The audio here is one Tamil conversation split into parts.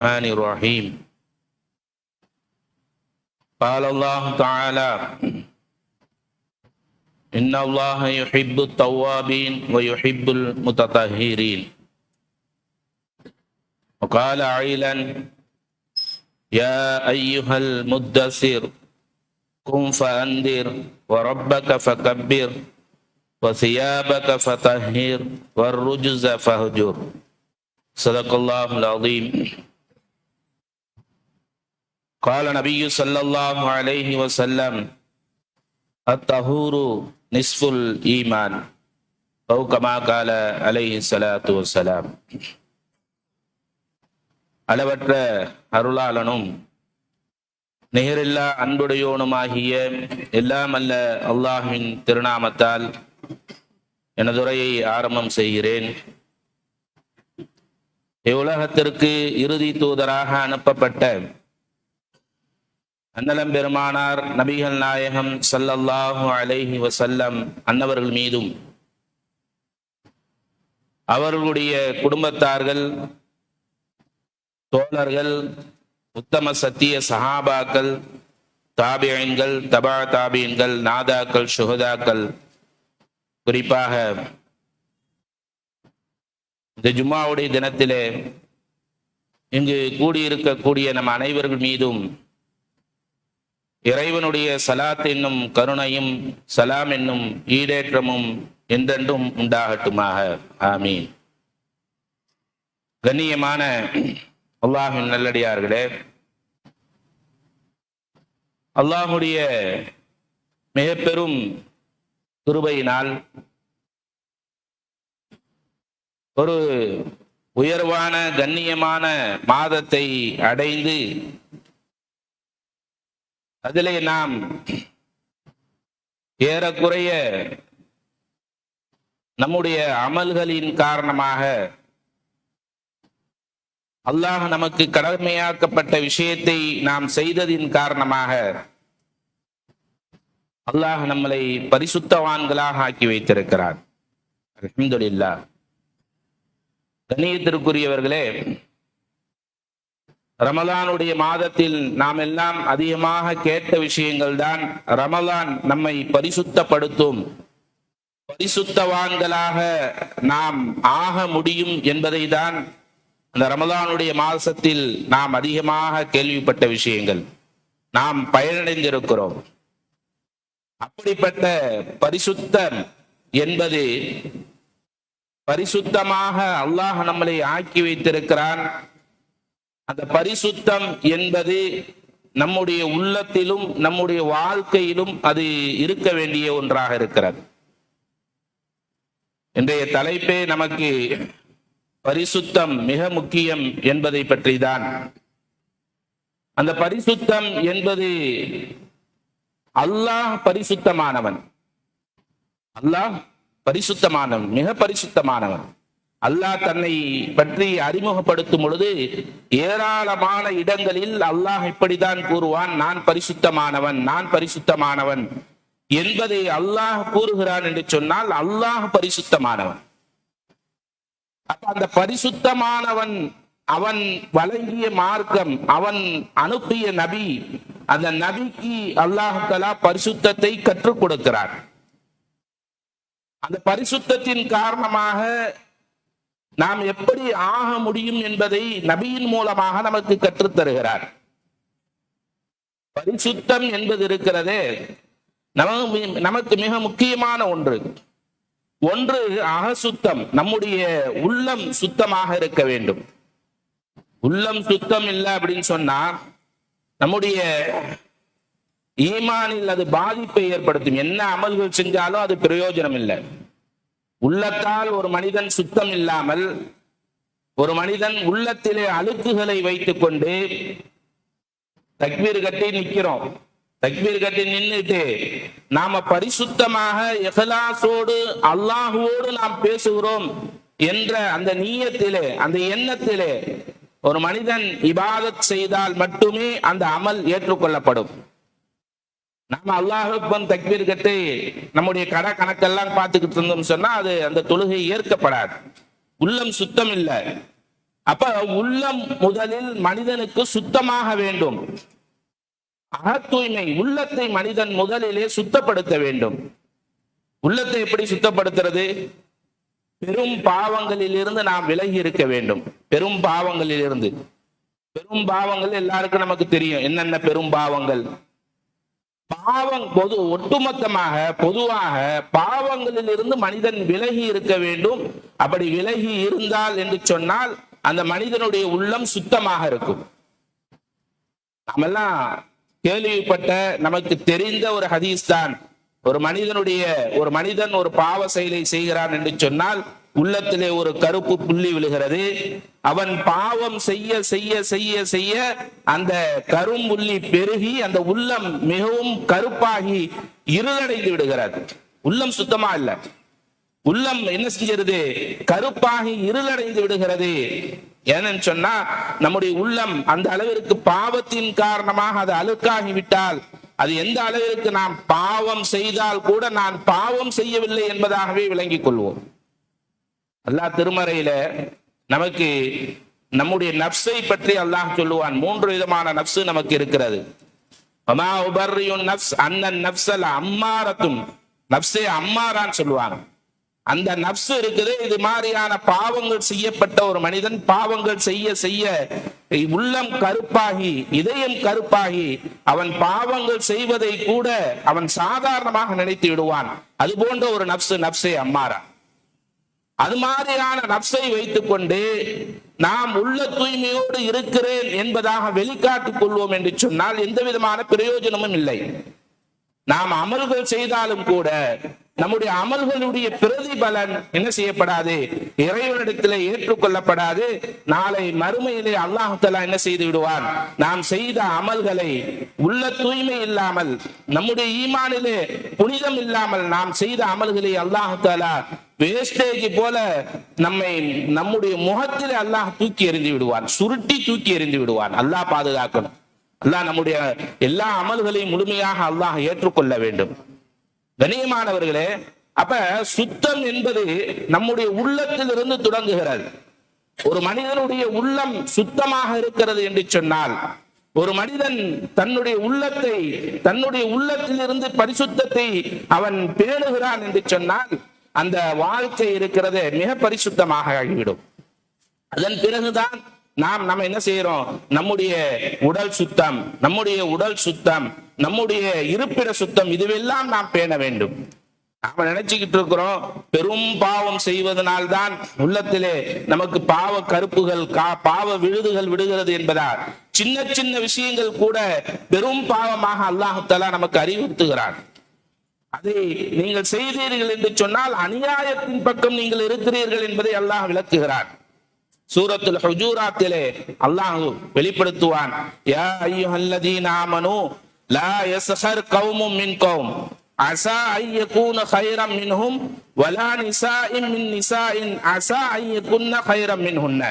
الرحمن الرحيم. قال الله تعالى إن الله يحب التوابين ويحب المتطهرين. وقال عيلا يا أيها المدثر قم فأنذر وربك فكبر وثيابك فطهر والرجز فاهجر. صدق الله العظيم. قال نبي صلى الله عليه وسلم الطهور نصف الإيمان أو كما قال عليه الصلاة والسلام அளவற்ற அருளாளனும் நிகரில்லா அன்புடையோனுமாகிய எல்லாம் அல்ல அல்லாஹின் திருநாமத்தால் எனதுரையை ஆரம்பம் செய்கிறேன் இவ்வுலகத்திற்கு இறுதி தூதராக அனுப்பப்பட்ட அன்னலம் பெருமானார் நபிகள் நாயகம் சல்லல்லாஹு அலைஹி வசல்லம் அன்னவர்கள் மீதும். அவர்களுடைய குடும்பத்தார்கள் தோழர்கள் உத்தம சத்திய சஹாபாக்கள் தாபியன்கள் தபா தாபியன்கள் நாதாக்கள் சுகதாக்கள் குறிப்பாக இந்த ஜும்மாவுடைய தினத்திலே இங்கு கூடியிருக்கக்கூடிய நம் அனைவர்கள் மீதும் இறைவனுடைய சலாத் என்னும் கருணையும் சலாம் என்னும் ஈடேற்றமும் என்றென்றும் உண்டாகட்டுமாக. ஆமீன். கண்ணியமான அல்லாஹின் நல்லடியார்களே அல்லாஹுடைய மிக பெரும் கிருபையினால் ஒரு உயர்வான கண்ணியமான மாதத்தை அடைந்து அதிலே நாம் ஏறக்குறைய நம்முடைய அமல்களின் காரணமாக அல்லாஹ் நமக்கு கடமையாக்கப்பட்ட விஷயத்தை நாம் செய்ததின் காரணமாக அல்லாஹ் நம்மளை பரிசுத்தவான்களாக ஆக்கி வைத்திருக்கிறார் அல்ஹம்துலில்லா கணியத்திற்குரியவர்களே ரமலானுடைய மாதத்தில் நாம் எல்லாம் அதிகமாக கேட்ட விஷயங்கள் தான் ரமலான் நம்மை பரிசுத்தப்படுத்தும். பரிசுத்தவான்களாக நாம் ஆக முடியும் என்பதை தான் இந்த ரமலானுடைய மாதத்தில் நாம் அதிகமாக கேள்விப்பட்ட விஷயங்கள். நாம் பயனடைந்திருக்கிறோம். அப்படிப்பட்ட பரிசுத்தம் என்பது பரிசுத்தமாக அல்லாஹ் நம்மளை ஆக்கி வைத்திருக்கிறான். அந்த பரிசுத்தம் என்பது நம்முடைய உள்ளத்திலும் நம்முடைய வாழ்க்கையிலும் அது இருக்க வேண்டிய ஒன்றாக இருக்கிறது. இன்றைய தலைப்பே நமக்கு பரிசுத்தம் மிக முக்கியம் என்பதை பற்றி தான் அந்த பரிசுத்தம் என்பது அல்லாஹ் பரிசுத்தமானவன். அல்லாஹ் பரிசுத்தமானவன் மிக பரிசுத்தமானவன். அல்லாஹ் தன்னை பற்றி அறிமுகப்படுத்தும் பொழுது ஏராளமான இடங்களில் அல்லாஹ் இப்படித்தான் கூறுவான் நான் பரிசுத்தமானவன் நான் பரிசுத்தமானவன் என்பதை அல்லாஹ் கூறுகிறான் என்று சொன்னால் அல்லாஹ் பரிசுத்தமானவன். அப்ப அந்த பரிசுத்தமானவன் அவன் வழங்கிய மார்க்கம் அவன் அனுப்பிய நபி அந்த நபிக்கு அல்லாஹலா பரிசுத்தத்தை கற்றுக் கொடுக்கிறார் அந்த பரிசுத்தத்தின் காரணமாக நாம் எப்படி ஆக முடியும் என்பதை நபியின் மூலமாக நமக்கு கற்றுத் தருகிறார் பரிசுத்தம் என்பது இருக்கிறதே. நமக்கு நமக்கு மிக முக்கியமான ஒன்று. ஒன்று அகசுத்தம் நம்முடைய உள்ளம் சுத்தமாக இருக்க வேண்டும். உள்ளம் சுத்தம் இல்லை அப்படின்னு சொன்னா நம்முடைய ஈமானில் அது பாதிப்பை ஏற்படுத்தும். என்ன அமல்கள் செஞ்சாலும் அது பிரயோஜனம் இல்லை. உள்ளத்தால் ஒரு மனிதன் சுத்தம் இல்லாமல் ஒரு மனிதன் உள்ளத்திலே அழுக்குகளை வைத்துக் கொண்டு தக்பீர் கட்டி நிற்கிறோம். தக்பீர் கட்டி நின்றுட்டு நாம பரிசுத்தமாக எஹலாசோடு அல்லாஹுவோடு நாம் பேசுகிறோம் என்ற அந்த நீயத்திலே அந்த எண்ணத்திலே ஒரு மனிதன் இபாதத் செய்தால் மட்டுமே அந்த அமல் ஏற்றுக்கொள்ளப்படும். நாம அல்லாஹுப்பன் தக்பீர் கட்டு நம்முடைய கடை கணக்கெல்லாம் பார்த்துக்கிட்டு இருந்தோம் சொன்னா அது அந்த தொழுகை ஏற்கப்படாது. உள்ளம் சுத்தம் இல்லை. அப்ப உள்ளம் முதலில் மனிதனுக்கு சுத்தமாக வேண்டும். அகத்தூய்மை உள்ளத்தை மனிதன் முதலிலே சுத்தப்படுத்த வேண்டும். உள்ளத்தை எப்படி சுத்தப்படுத்துறது? பெரும் பாவங்களில் இருந்து நாம் விலகி இருக்க வேண்டும். பெரும் பாவங்களில் இருந்து பெரும் பாவங்கள் எல்லாருக்கும் நமக்கு தெரியும். என்னென்ன பெரும் பாவங்கள்? பாவம் பொது ஒட்டுமொத்தமாக பொதுவாக பாவங்களில் இருந்து மனிதன் விலகி இருக்க வேண்டும். அப்படி விலகி இருந்தால் என்று சொன்னால் அந்த மனிதனுடைய உள்ளம் சுத்தமாக இருக்கும். நாமெல்லாம் கேள்விப்பட்ட நமக்கு தெரிந்த ஒரு ஹதீஸ் தான். ஒரு மனிதனுடைய ஒரு மனிதன் ஒரு பாவ செயலை செய்கிறான் என்று சொன்னால் உள்ளத்திலே ஒரு கருப்பு புள்ளி விழுகிறது. அவன் பாவம் செய்ய செய்ய செய்ய செய்ய அந்த கரும்புள்ளி பெருகி அந்த உள்ளம் மிகவும் கருப்பாகி இருளடைந்து விடுகிறது. உள்ளம் சுத்தமா இல்ல. உள்ளம் என்ன செஞ்சிருது? கருப்பாகி இருளடைந்து விடுகிறது. ஏன்னு சொன்னா நம்முடைய உள்ளம் அந்த அளவிற்கு பாவத்தின் காரணமாக அது அழுக்காகி விட்டால் அது எந்த அளவிற்கு நாம் பாவம் செய்தால் கூட நான் பாவம் செய்யவில்லை என்பதாகவே விளங்கிக் கொள்வோம். அல்லாஹ் திருமறையில நமக்கு நம்முடைய நப்சை பற்றி அல்லாஹ் சொல்லுவான். மூன்று விதமான நப்சு நமக்கு இருக்கிறது. அமா உபர்ரியுன் நப்ஸ் அன்னன் நப்சல் அம்மாரத்தும் நப்சே அம்மாரான்னு சொல்லுவாங்க. அந்த நப்சு இருக்குது. இது மாதிரியான பாவங்கள் செய்யப்பட்ட ஒரு மனிதன் பாவங்கள் செய்ய செய்ய உள்ளம் கருப்பாகி இதயம் கருப்பாகி அவன் பாவங்கள் செய்வதை கூட அவன் சாதாரணமாக நினைத்து விடுவான். அது போன்ற ஒரு நப்சு நப்சே அம்மாரா. அது மாதிரியான நப்சை வைத்துக் கொண்டு நாம் உள்ள தூய்மையோடு இருக்கிறேன் என்பதாக வெளிக்காட்டிக் கொள்வோம் என்று சொன்னால் எந்த விதமான பிரயோஜனமும் இல்லை. நாம் அமல்கள் செய்தாலும் கூட நம்முடைய அமல்களுடைய பிரதிபலன் என்ன செய்யப்படாது? இறைவனிடத்தில் ஏற்றுக்கொள்ளப்படாது. நாளை மறுமையிலே அல்லாஹலா என்ன செய்து விடுவான்? நாம் செய்த அமல்களை உள்ள தூய்மை இல்லாமல் நம்முடைய ஈமானிலே புனிதம் இல்லாமல் நாம் செய்த அமல்களை அல்லாஹாலா வேஸ்டேஜ் போல நம்மை நம்முடைய முகத்தில் அல்லாஹ் தூக்கி எறிந்து விடுவான். சுருட்டி தூக்கி எறிந்து விடுவான். அல்லாஹ் பாதுகாக்கணும். அல்லாஹ் நம்முடைய எல்லா அமல்களையும் முழுமையாக அல்லாஹ் ஏற்றுக்கொள்ள வேண்டும். கணியமானவர்களே அப்ப சுத்தம் என்பது நம்முடைய உள்ளத்தில் இருந்து தொடங்குகிறது. ஒரு மனிதனுடைய உள்ளம் சுத்தமாக இருக்கிறது என்று சொன்னால் ஒரு மனிதன் தன்னுடைய உள்ளத்தை தன்னுடைய உள்ளத்தில் இருந்து பரிசுத்தத்தை அவன் பேணுகிறான் என்று சொன்னால் அந்த வாழ்க்கை இருக்கிறது மிக பரிசுத்தமாக ஆகிவிடும். அதன் பிறகுதான் நாம் நம்ம என்ன செய்யறோம் நம்முடைய உடல் சுத்தம் நம்முடைய உடல் சுத்தம் நம்முடைய இருப்பிட சுத்தம் இதுவெல்லாம் நாம் பேண வேண்டும். நாம நினைச்சுக்கிட்டு இருக்கிறோம் பெரும் பாவம் செய்வதனால்தான் உள்ளத்திலே நமக்கு பாவ கருப்புகள் கா பாவ விழுதுகள் விடுகிறது என்பதால் சின்ன சின்ன விஷயங்கள் கூட பெரும் பாவமாக அல்லாஹாலா நமக்கு அறிவுறுத்துகிறான். அதை நீங்கள் செய்தீர்கள் என்று சொன்னால் அநியாயத்தின் பக்கம் நீங்கள் இருக்கிறீர்கள் என்பதை அல்லாஹ் விளக்குகிறான். சூரத்தில் ஹுஜூராத்திலே அல்லாஹ் வெளிப்படுத்துவான். யா அய்யுஹல்லதீன ஆமனு லா யஸ்ஹர் கௌமும் மின் கௌம். அசா ஐ யகூன ஹைரம் மின்ஹும் வலா நிசாஇன் மின் நிசாஇன் அசா ஐ ஹைரம் கைரம் மின்ஹுன்ன.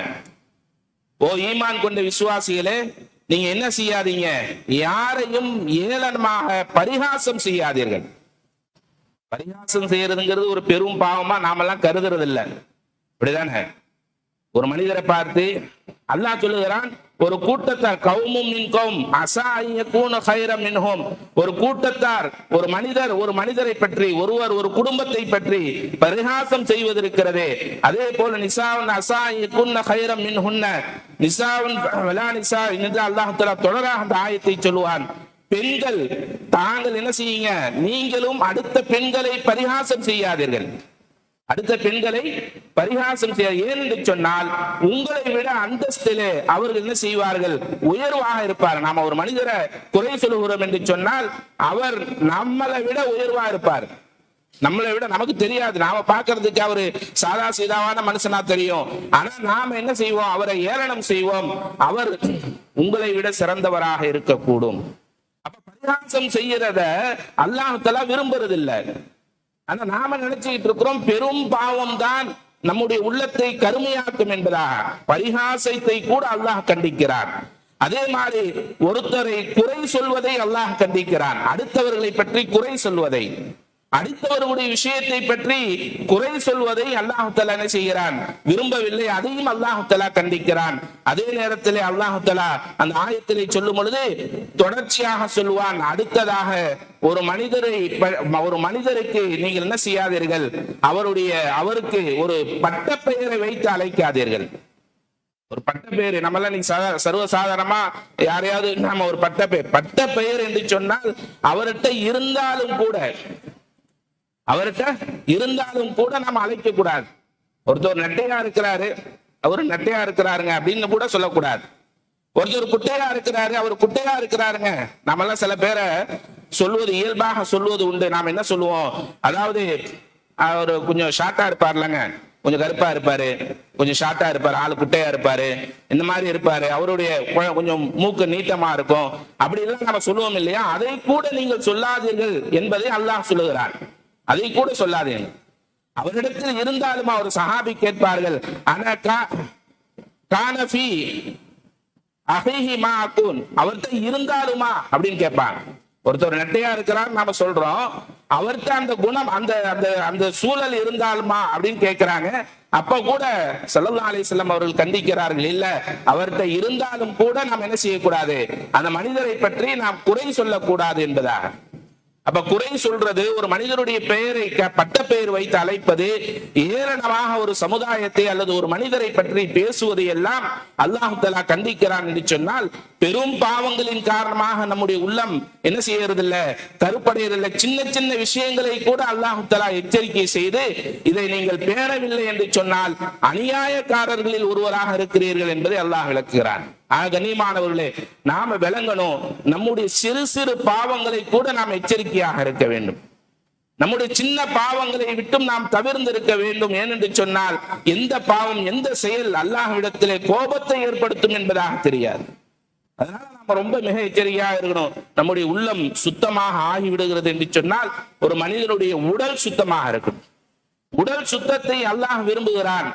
ஓ ஈமான் கொண்ட விசுவாசிகளே நீங்க என்ன செய்யாதீங்க? யாரையும் ஏளனமாக பரிகாசம் செய்யாதீர்கள். பரிகாசம் செய்யறதுங்கிறது ஒரு பெரும் பாவமா நாமெல்லாம் கருதுறது இல்லை அப்படிதானே? ஒரு மனிதரை பார்த்து அல்லாஹ் சொல்லுகிறான் ஒரு கூட்டத்தார் கவுமும் மின் அசாய அசாயக்கூன ஹைரம் மின்ஹோம். ஒரு கூட்டத்தார் ஒரு மனிதர் ஒரு மனிதரை பற்றி ஒருவர் ஒரு குடும்பத்தை பற்றி பரிகாசம் செய்வதிருக்கிறதே. அதே போல நிசாவன் அசாயக்குன்ன ஹைரம் மின்ஹுன்ன நிசாவன் வலா நிசா என்று அல்லாஹ் தொடராக அந்த ஆயத்தை சொல்லுவான். பெண்கள் தாங்கள் என்ன செய்யுங்க? நீங்களும் அடுத்த பெண்களை பரிகாசம் செய்யாதீர்கள். அடுத்த பெண்களை பரிகாசம் செய்ய ஏன் என்று சொன்னால் உங்களை விட அந்தஸ்திலே அவர்கள் என்ன செய்வார்கள்? உயர்வாக இருப்பார் நாம ஒரு மனிதரை குறை சொல்லுகிறோம் என்று சொன்னால் அவர் நம்மளை விட உயர்வா இருப்பார். நம்மளை விட நமக்கு தெரியாது. நாம பாக்குறதுக்கு அவரு சாதா சீதாவான மனுஷனா தெரியும். ஆனா நாம என்ன செய்வோம்? அவரை ஏளனம் செய்வோம். அவர் உங்களை விட சிறந்தவராக இருக்கக்கூடும். அப்ப பரிகாசம் செய்யறத அல்லாஹலா விரும்புறதில்லை. ஆனா நாம நினைச்சுக்கிட்டு இருக்கிறோம் பெரும் பாவம் தான் நம்முடைய உள்ளத்தை கருமையாக்கும் என்பதா பரிகாசத்தை கூட அல்லாஹ் கண்டிக்கிறார் அதே மாதிரி ஒருத்தரை குறை சொல்வதை அல்லாஹ் கண்டிக்கிறான். அடுத்தவர்களை பற்றி குறை சொல்வதை. அடுத்தவர்களுடைய விஷயத்தை பற்றி குறை சொல்வதை அல்லாஹுத்தலா என்ன செய்கிறான்? விரும்பவில்லை. அதையும் அல்லாஹுத்தலா கண்டிக்கிறான். அதே நேரத்திலே அல்லாஹுத்தலா அந்த ஆயத்திலே சொல்லும் பொழுது தொடர்ச்சியாக சொல்வான். அடுத்ததாக ஒரு மனிதரை ஒரு மனிதருக்கு நீங்கள் என்ன செய்யாதீர்கள்? அவருடைய அவருக்கு ஒரு பட்ட பெயரை வைத்து அழைக்காதீர்கள். ஒரு பட்ட பெயர் நம்மளாம் நீங்க சர்வ சர்வசாதாரணமா யாரையாவது நாம ஒரு பட்ட பெயர் பட்ட பெயர் என்று சொன்னால் அவர்கிட்ட இருந்தாலும் கூட அவர்கிட்ட இருந்தாலும் கூட நம்ம அழைக்க கூடாது. ஒருத்தர் நெட்டையா இருக்கிறாரு அவரு நெட்டையா இருக்கிறாருங்க அப்படின்னு கூட சொல்லக்கூடாது. ஒருத்தர் குட்டையா இருக்கிறாரு அவர் குட்டையா இருக்கிறாருங்க. நம்மெல்லாம் சில பேரை சொல்வது இயல்பாக சொல்வது உண்டு. நாம் என்ன சொல்லுவோம்? அதாவது அவர் கொஞ்சம் ஷார்ட்டா இருப்பார்லங்க. கொஞ்சம் கருப்பா இருப்பாரு. கொஞ்சம் ஷார்ட்டா இருப்பாரு. ஆளு குட்டையா இருப்பாரு. இந்த மாதிரி இருப்பாரு. அவருடைய கொஞ்சம் மூக்கு நீட்டமா இருக்கும். அப்படி எல்லாம் நம்ம சொல்லுவோம் இல்லையா? அதை கூட நீங்கள் சொல்லாதீர்கள் என்பதை அல்லாஹ் சொல்லுகிறார் அதை கூட சொல்லாதே. அவரிடத்தில் இருந்தாலும் அவர் சஹாபி கேட்பார்கள் ஆனா கானபி கானஃபி மா அக்கூன் அவர்கிட்ட இருந்தாலுமா? அப்படின்னு கேட்பாங்க. ஒருத்தர் நெட்டையா இருக்கிறார் நாம சொல்றோம். அவர்கிட்ட அந்த குணம் அந்த அந்த அந்த சூழல் இருந்தாலுமா? அப்படின்னு கேட்கிறாங்க. அப்ப கூட செல்லல்லா அலிஸ்லாம் அவர்கள் கண்டிக்கிறார்கள் இல்ல அவர்கிட்ட இருந்தாலும் கூட நாம் என்ன செய்யக்கூடாது? அந்த மனிதரை பற்றி நாம் குறை சொல்லக்கூடாது என்பதாக. அப்ப குறை சொல்றது ஒரு மனிதருடைய பெயரை பட்ட பெயர் வைத்து அழைப்பது ஏளனமாக ஒரு சமுதாயத்தை அல்லது ஒரு மனிதரை பற்றி பேசுவது எல்லாம் அல்லாஹு தலா கண்டிக்கிறான் என்று சொன்னால் பெரும் பாவங்களின் காரணமாக நம்முடைய உள்ளம் என்ன செய்யறதில்ல? கருப்படையதில்லை சின்ன சின்ன விஷயங்களை கூட அல்லாஹு தலா எச்சரிக்கை செய்து இதை நீங்கள் பேணவில்லை என்று சொன்னால் அநியாயக்காரர்களில் ஒருவராக இருக்கிறீர்கள் என்பதை அல்லாஹ் விளக்குகிறான். ஆக கண்ணியமானவர்களே நாம விளங்கணும். நம்முடைய சிறு சிறு பாவங்களை கூட நாம் எச்சரிக்கையாக இருக்க வேண்டும். நம்முடைய சின்ன பாவங்களை விட்டும் நாம் தவிர்ந்திருக்க வேண்டும். ஏனென்று சொன்னால் எந்த பாவம் எந்த செயல் அல்லாஹ்விடத்திலே கோபத்தை ஏற்படுத்தும் என்பதாக தெரியாது. அதனால நாம ரொம்ப மிக எச்சரிக்கையாக இருக்கணும். நம்முடைய உள்ளம் சுத்தமாக ஆகிவிடுகிறது என்று சொன்னால் ஒரு மனிதனுடைய உடல் சுத்தமாக இருக்கும் உடல் சுத்தத்தை அல்லாஹ் விரும்புகிறான்.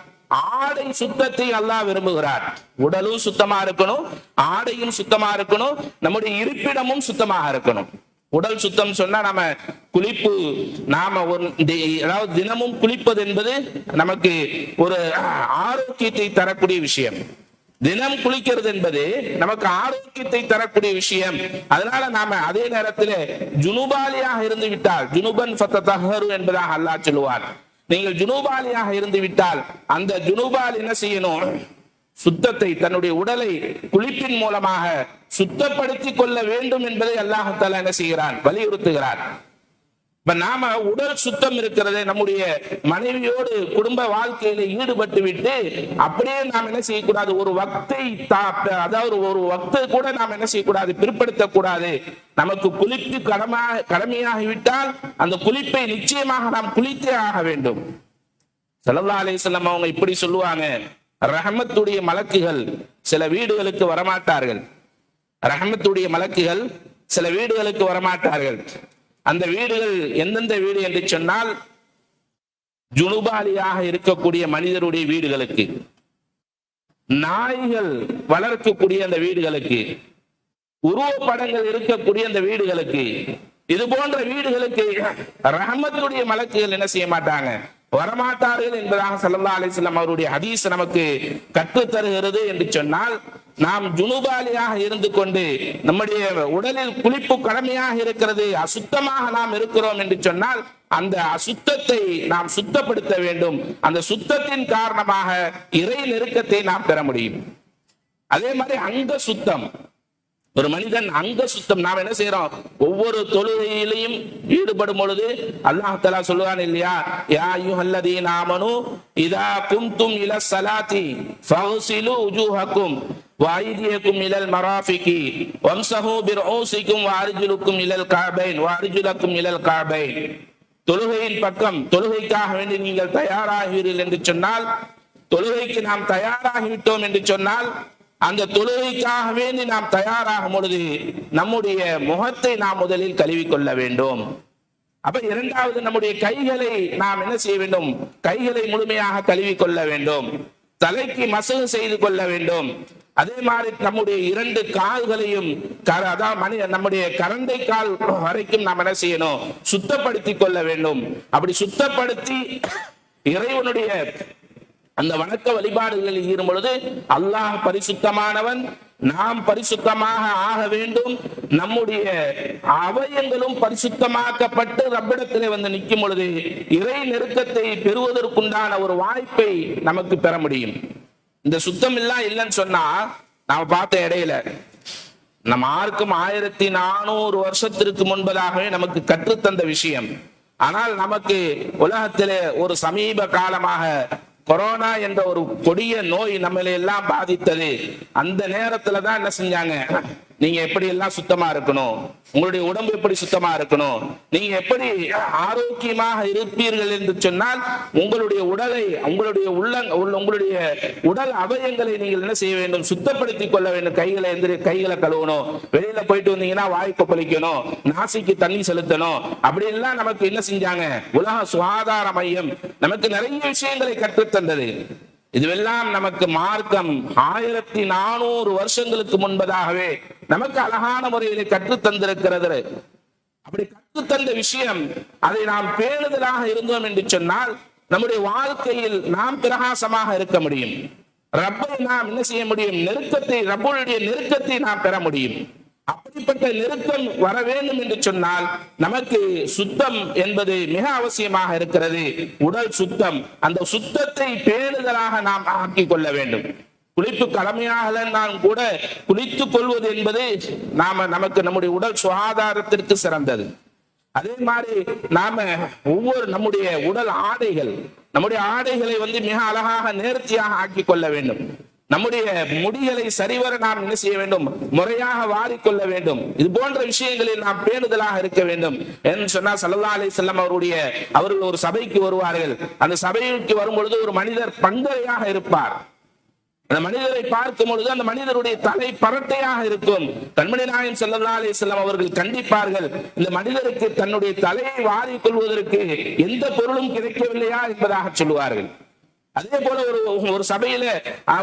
ஆடை சுத்தத்தை அல்லாஹ் விரும்புகிறார் உடலும் சுத்தமா இருக்கணும் ஆடையும் சுத்தமா இருக்கணும் நம்முடைய இருப்பிடமும் சுத்தமாக இருக்கணும். உடல் சுத்தம் சொன்னா நம்ம குளிப்பு நாம ஒரு அதாவது தினமும் குளிப்பது என்பது நமக்கு ஒரு ஆரோக்கியத்தை தரக்கூடிய விஷயம். தினம் குளிக்கிறது என்பது நமக்கு ஆரோக்கியத்தை தரக்கூடிய விஷயம். அதனால நாம அதே நேரத்தில் ஜுனுபாலியாக இருந்து விட்டால் ஜுனுபன் என்பதாக அல்லாஹ் சொல்லுவார் நீங்கள் ஜுனுபாலியாக இருந்து விட்டால் அந்த ஜுனுபால் என்ன செய்யணும்? சுத்தத்தை தன்னுடைய உடலை குளிப்பின் மூலமாக சுத்தப்படுத்திக் கொள்ள வேண்டும் என்பதை அல்லாஹால என்ன செய்கிறான்? வலியுறுத்துகிறான். இப்ப நாம உடல் சுத்தம் இருக்கிறது நம்முடைய மனைவியோடு குடும்ப வாழ்க்கையில ஈடுபட்டு விட்டு அப்படியே நாம் என்ன செய்யக்கூடாது? ஒரு வக்தை தா- அதாவது ஒரு வக்தை கூட நாம் என்ன செய்யக்கூடாது? பிற்படுத்தக்கூடாது நமக்கு குளிப்பு கடமா கடமையாகிவிட்டால் அந்த குளிப்பை நிச்சயமாக நாம் குளித்தே ஆக வேண்டும். ஸல்லல்லாஹு அலைஹி அவங்க இப்படி சொல்லுவாங்க. ரஹமத்துடைய மலக்குகள் சில வீடுகளுக்கு வரமாட்டார்கள். ரஹமத்துடைய மலக்குகள் சில வீடுகளுக்கு வரமாட்டார்கள். அந்த வீடுகள் எந்தெந்த வீடு என்று சொன்னால் ஜுனுபாலியாக இருக்கக்கூடிய மனிதருடைய வீடுகளுக்கு. நாய்கள் வளர்க்கக்கூடிய அந்த வீடுகளுக்கு. உருவப்படங்கள் இருக்கக்கூடிய அந்த வீடுகளுக்கு. இது போன்ற வீடுகளுக்கு ரஹமத்துடைய மலக்குகள் என்ன செய்ய மாட்டாங்க? வரமாட்டார்கள் என்பதாக சல்லா அலிஸ்லாம் அவருடைய ஹதீஸ் நமக்கு கற்றுத் தருகிறது என்று சொன்னால் நாம் ஜுனுபாலியாக இருந்து கொண்டு நம்முடைய உடலில் குளிப்பு கடமையாக இருக்கிறது அசுத்தமாக நாம் இருக்கிறோம் என்று சொன்னால் அந்த அசுத்தத்தை நாம் சுத்தப்படுத்த வேண்டும். அந்த சுத்தத்தின் காரணமாக இறை நெருக்கத்தை நாம் பெற முடியும். அதே மாதிரி அங்க சுத்தம். ஒரு மனிதன் அங்க சுத்தம் நாம் என்ன செய்யறோம் ஒவ்வொரு தொழுகையிலையும் ஈடுபடும் பொழுது அல்லாஹ் தலா சொல்லுவான் இல்லையா? யா யுஹல்லதி நாமனு இதா கும்தும் இல சலாத்தி ஃபஹ்சிலு உஜூஹக்கும் வாயிதியக்கும் இலல் மராஃபிகி வம்சஹு பிர்ஊசிக்கும் வாரிஜுலுக்கும் இலல் காபைன் வாரிஜுலக்கும் இலல் காபைன். தொழுகையின் பக்கம் தொழுகைக்காக வேண்டி நீங்கள் தயாராகிறீர்கள் என்று சொன்னால் தொழுகைக்கு நாம் தயாராகிவிட்டோம் என்று சொன்னால் அந்த தொழுகைக்காக வேண்டி நாம் தயாராகும் பொழுது நம்முடைய முகத்தை நாம் முதலில் கழுவிக்கொள்ள வேண்டும். அப்ப இரண்டாவது நம்முடைய கைகளை நாம் என்ன செய்ய வேண்டும்? கைகளை முழுமையாக கழுவிக்கொள்ள வேண்டும். தலைக்கு மசகு செய்து கொள்ள வேண்டும். அதே மாதிரி நம்முடைய இரண்டு கால்களையும் கர- அதாவது மணி நம்முடைய கரண்டை கால் வரைக்கும் நாம் என்ன செய்யணும்? சுத்தப்படுத்தி கொள்ள வேண்டும். அப்படி சுத்தப்படுத்தி இறைவனுடைய அந்த வணக்க வழிபாடுகளில் ஈரும் பொழுது அல்லாஹ் பரிசுத்தமானவன் நாம் பரிசுத்தமாக ஆக வேண்டும். நம்முடைய அவயங்களும் பரிசுத்தமாக்கப்பட்டு ரப்பிடத்திலே வந்து நிற்கும் பொழுது இறை நெருக்கத்தை பெறுவதற்குண்டான ஒரு வாய்ப்பை நமக்கு பெற முடியும். இந்த சுத்தம் எல்லாம் இல்லைன்னு சொன்னா நாம பார்த்த இடையில நம்ம ஆருக்கும் ஆயிரத்தி நானூறு வருஷத்திற்கு முன்பதாகவே நமக்கு கற்றுத்தந்த விஷயம். ஆனால் நமக்கு உலகத்திலே ஒரு சமீப காலமாக கொரோனா என்ற ஒரு கொடிய நோய் நம்மளை எல்லாம் பாதித்தது. அந்த நேரத்துல தான் என்ன செஞ்சாங்க? நீங்க எப்படி எல்லாம் சுத்தமா இருக்கணும்? உங்களுடைய உடம்பு எப்படி சுத்தமா இருக்கணும்? நீங்க எப்படி ஆரோக்கியமாக இருப்பீர்கள் என்று சொன்னால் உங்களுடைய உடலை உங்களுடைய உள்ள உள்ள- உங்களுடைய உடல் அவயங்களை நீங்கள் என்ன செய்ய வேண்டும்? சுத்தப்படுத்திக் கொள்ள வேண்டும். கைகளை எந்திரி கைகளை கழுவணும். வெளியில போயிட்டு வந்தீங்கன்னா வாய் கொப்பளிக்கணும். நாசிக்கு தண்ணி செலுத்தணும். அப்படி எல்லாம் நமக்கு என்ன செஞ்சாங்க? உலக சுகாதார மையம் நமக்கு நிறைய விஷயங்களை கற்றுத்தந்தது. இதுவெல்லாம் நமக்கு மார்க்கம் ஆயிரத்தி நானூறு வருஷங்களுக்கு முன்பதாகவே நமக்கு அழகான முறையில் கற்றுத் தந்திருக்கிறது அப்படி கற்றுத்தந்த விஷயம் அதை நாம் பேணுதலாக இருந்தோம் என்று சொன்னால் நம்முடைய வாழ்க்கையில் நாம் பிரகாசமாக இருக்க முடியும். ரப்பை நாம் என்ன செய்ய முடியும்? நெருக்கத்தை ரப்பனுடைய நெருக்கத்தை நாம் பெற முடியும். அப்படிப்பட்ட நெருக்கம் வர வேண்டும் என்று சொன்னால் நமக்கு சுத்தம் என்பது மிக அவசியமாக இருக்கிறது. உடல் சுத்தம். அந்த சுத்தத்தை பேணுதலாக நாம் ஆக்கிக் கொள்ள வேண்டும். குளிப்பு கடமையாக கூட குளித்துக் கொள்வது என்பது நாம நமக்கு நம்முடைய உடல் சுகாதாரத்திற்கு சிறந்தது. அதே மாதிரி நாம ஒவ்வொரு நம்முடைய உடல் ஆடைகள் நம்முடைய ஆடைகளை வந்து மிக அழகாக நேர்த்தியாக ஆக்கிக் கொள்ள வேண்டும். நம்முடைய முடிகளை சரிவர நாம் என்ன செய்ய வேண்டும்? முறையாக வாரிக்கொள்ள வேண்டும். இது போன்ற விஷயங்களில் நாம் பேணுதலாக இருக்க வேண்டும். என்று சொன்னா சல்லா அலி செல்லம் அவருடைய அவர்கள் ஒரு சபைக்கு வருவார்கள். அந்த சபைக்கு வரும்பொழுது ஒரு மனிதர் பந்தரையாக இருப்பார். அந்த மனிதரை பார்க்கும் பொழுது அந்த மனிதருடைய தலை பரட்டையாக இருக்கும். கண்மணி நாயன் செல்லல்லா அலி செல்லம் அவர்கள் கண்டிப்பார்கள். இந்த மனிதருக்கு தன்னுடைய தலையை வாரிக் கொள்வதற்கு எந்த பொருளும் கிடைக்கவில்லையா என்பதாக சொல்லுவார்கள். அதே போல ஒரு ஒரு சபையில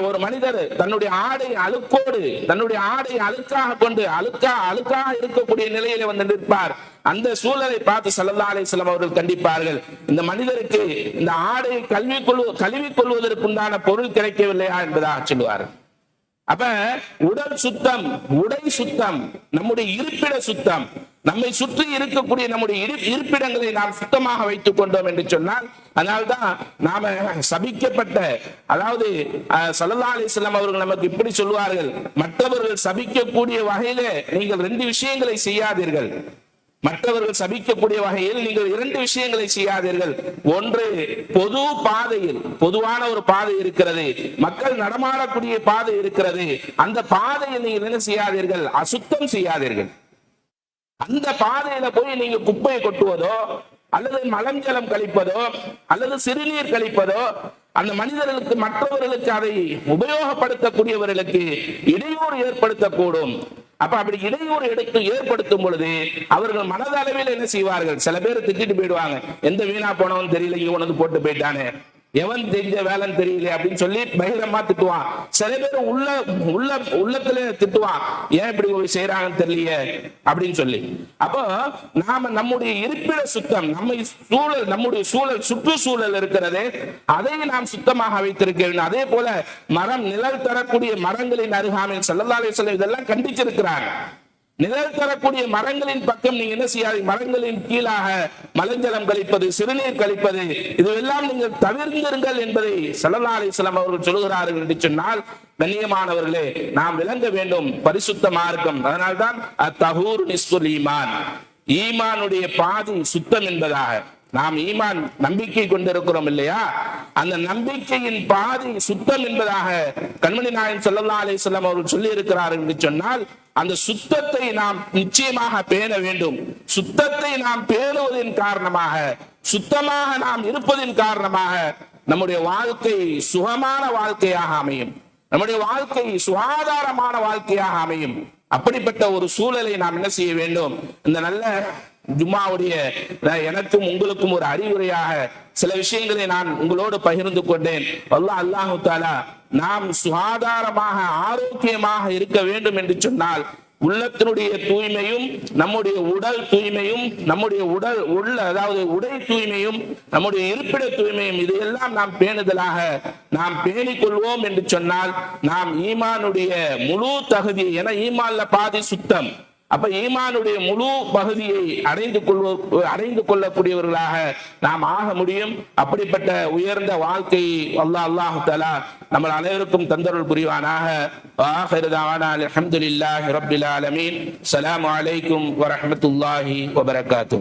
ஒரு மனிதர் தன்னுடைய ஆடை அழுக்கோடு தன்னுடைய ஆடை அழுக்காக கொண்டு அழுக்கா அழுக்காக இருக்கக்கூடிய நிலையில வந்து நிற்பார். அந்த சூழலை பார்த்து சல்லல்லா அலிஸ்லாம் அவர்கள் கண்டிப்பார்கள். இந்த மனிதருக்கு இந்த ஆடை கல்வி கொள்வ கழுவிக் கொள்வதற்குண்டான பொருள் கிடைக்கவில்லையா என்பதாக சொல்லுவார்கள். அப்ப உடல் சுத்தம் உடை சுத்தம் நம்முடைய இருப்பிட சுத்தம் நம்மை சுற்றி இருக்கக்கூடிய நம்முடைய இருப்பிடங்களை நாம் சுத்தமாக வைத்துக் கொண்டோம் என்று சொன்னால் அதனால்தான் நாம சபிக்கப்பட்ட அதாவது அஹ், ஸல்லல்லாஹு அவர்கள் நமக்கு இப்படி சொல்லுவார்கள் மற்றவர்கள் சபிக்கக்கூடிய வகையில நீங்கள் ரெண்டு விஷயங்களை செய்யாதீர்கள். மற்றவர்கள் சபிக்கக்கூடிய வகையில் நீங்கள் இரண்டு விஷயங்களை செய்யாதீர்கள். ஒன்று பொது பாதையில் பொதுவான ஒரு பாதை இருக்கிறது மக்கள் நடமாடக்கூடிய பாதை இருக்கிறது அந்த பாதையில் நீங்கள் என்ன செய்யாதீர்கள்? அசுத்தம் செய்யாதீர்கள். அந்த பாதையில போய் நீங்க குப்பையை கொட்டுவதோ அல்லது மலஞ்சலம் கழிப்பதோ அல்லது சிறுநீர் கழிப்பதோ அந்த மனிதர்களுக்கு மற்றவர்களுக்கு அதை உபயோகப்படுத்தக்கூடியவர்களுக்கு இடையூறு ஏற்படுத்தக்கூடும். அப்ப அப்படி இடையூறு எடுத்து ஏற்படுத்தும் பொழுது அவர்கள் மனதளவில் என்ன செய்வார்கள்? சில பேர் திட்டிட்டு போயிடுவாங்க. எந்த வீணா போனவன் தெரியல இங்க போட்டு போயிட்டானே. எவன் தெரிஞ்ச வேலைன்னு தெரியல அப்படின்னு சொல்லி பகிரமா திட்டுவான். சில பேர் உள்ள உள்ள உள்ளத்துல திட்டுவான். ஏன் இப்படி போய் செய்யறாங்கன்னு தெரியலையே அப்படின்னு சொல்லி. அப்போ நாம நம்முடைய இருப்பிட சுத்தம் நம்ம சூழல் நம்முடைய சூழல் சுற்றுச்சூழல் இருக்கிறதே அதை நாம் சுத்தமாக வைத்திருக்க வேண்டும். அதே போல மரம் நிழல் தரக்கூடிய மரங்களின் அருகாமையில் செல்லதாலே சொல்ல இதெல்லாம் கண்டிச்சிருக்கிறாங்க நிழல் தரக்கூடிய மரங்களின் பக்கம் நீங்க என்ன செய்யாது மரங்களின் கீழாக மலஞ்சலம் கழிப்பது சிறுநீர் கழிப்பது இதுவெல்லாம் நீங்கள் தவிர்ந்திருங்கள் என்பதை சல்லல்லா அலிஸ்லாம் அவர்கள் சொல்லுகிறார்கள் என்று சொன்னால் கண்ணியமானவர்களே நாம் விளங்க வேண்டும். பரிசுத்த மார்க்கம். அதனால்தான் அத்தஹூர் நிஸ்குல் ஈமான். ஈமானுடைய பாதி சுத்தம் என்பதாக. நாம் ஈமான் நம்பிக்கை கொண்டிருக்கிறோம் இல்லையா? அந்த நம்பிக்கையின் பாதி சுத்தம் என்பதாக கண்மணி நாயன் ஸல்லல்லாஹு அலைஹி அவர்கள் சொல்லி இருக்கிறார் என்று சொன்னால் அந்த சுத்தத்தை நாம் நிச்சயமாக பேண வேண்டும். சுத்தத்தை நாம் பேணுவதன் காரணமாக சுத்தமாக நாம் இருப்பதின் காரணமாக நம்முடைய வாழ்க்கை சுகமான வாழ்க்கையாக அமையும். நம்முடைய வாழ்க்கை சுகாதாரமான வாழ்க்கையாக அமையும். அப்படிப்பட்ட ஒரு சூழலை நாம் என்ன செய்ய வேண்டும்? இந்த நல்ல ஜும்மாவுடைய எனக்கும் உங்களுக்கும் ஒரு அறிவுரையாக சில விஷயங்களை நான் உங்களோடு பகிர்ந்து கொண்டேன். அல்லாஹ் அல்லாஹு தாலா நாம் சுகாதாரமாக ஆரோக்கியமாக இருக்க வேண்டும் என்று சொன்னால் உள்ளத்தினுடைய தூய்மையும் நம்முடைய உடல் தூய்மையும் நம்முடைய உடல் உள்ள அதாவது உடை தூய்மையும் நம்முடைய இருப்பிட தூய்மையும் இதையெல்லாம் நாம் பேணுதலாக நாம் பேணிக் கொள்வோம் என்று சொன்னால் நாம் ஈமானுடைய முழு தகுதி என ஈமான்ல பாதி சுத்தம். அப்ப ஈமானுடைய முழு பகுதியை அடைந்து கொள்வ அடைந்து கொள்ளக்கூடியவர்களாக நாம் ஆக முடியும். அப்படிப்பட்ட உயர்ந்த வாழ்க்கையை அல்லா அல்லாஹு தலா நம்ம அனைவருக்கும் தந்தருள் புரிவானாக. அலமதுல்லாஹி தஅவானா ஆலமீன். அலாம் அலைக்கும் வரமத்துல்லாஹி வபரகாத்தூ